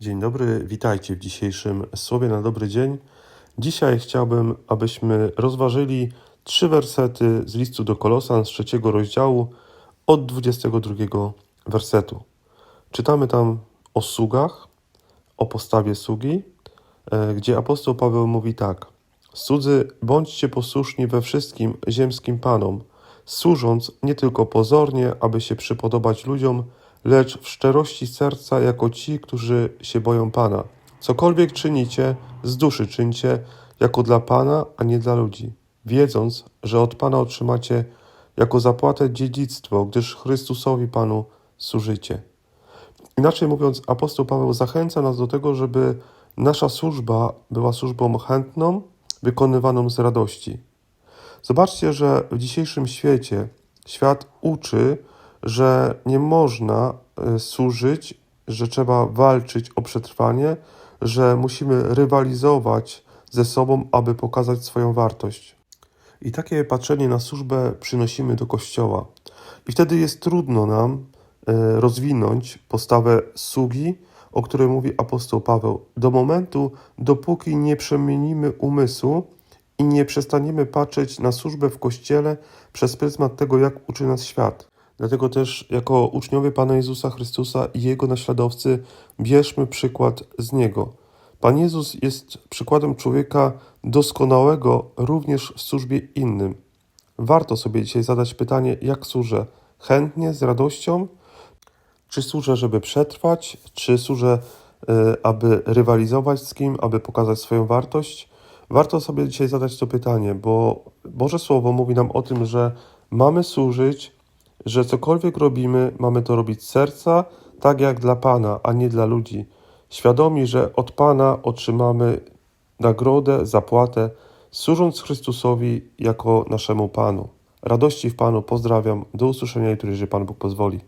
Dzień dobry, witajcie w dzisiejszym Słowie na dobry dzień. Dzisiaj chciałbym, abyśmy rozważyli trzy wersety z listu do Kolosan z trzeciego rozdziału od 22 wersetu. Czytamy tam o sługach, o postawie sługi, e, gdzie apostoł Paweł mówi tak: Słudzy, bądźcie posłuszni we wszystkim ziemskim panom, służąc nie tylko pozornie, aby się przypodobać ludziom, lecz w szczerości serca jako ci, którzy się boją Pana. Cokolwiek czynicie, z duszy czyńcie, jako dla Pana, a nie dla ludzi, wiedząc, że od Pana otrzymacie jako zapłatę dziedzictwo, gdyż Chrystusowi Panu służycie. Inaczej mówiąc, apostoł Paweł zachęca nas do tego, żeby nasza służba była służbą chętną, wykonywaną z radości. Zobaczcie, że w dzisiejszym świecie świat uczy, że nie można e, służyć, że trzeba walczyć o przetrwanie, że musimy rywalizować ze sobą, aby pokazać swoją wartość. I takie patrzenie na służbę przynosimy do kościoła. I wtedy jest trudno nam e, rozwinąć postawę sługi, o której mówi apostoł Paweł, do momentu, dopóki nie przemienimy umysłu i nie przestaniemy patrzeć na służbę w kościele przez pryzmat tego, jak uczy nas świat. Dlatego też, jako uczniowie Pana Jezusa Chrystusa i Jego naśladowcy, bierzmy przykład z Niego. Pan Jezus jest przykładem człowieka doskonałego również w służbie innym. Warto sobie dzisiaj zadać pytanie, jak służę? Chętnie, z radością? Czy służę, żeby przetrwać? Czy służę, y, aby rywalizować z kim, aby pokazać swoją wartość? Warto sobie dzisiaj zadać to pytanie, bo Boże Słowo mówi nam o tym, że mamy służyć, że cokolwiek robimy, mamy to robić z serca, tak jak dla Pana, a nie dla ludzi. Świadomi, że od Pana otrzymamy nagrodę, zapłatę, służąc Chrystusowi jako naszemu Panu. Radości w Panu pozdrawiam. Do usłyszenia, jeżeli Pan Bóg pozwoli.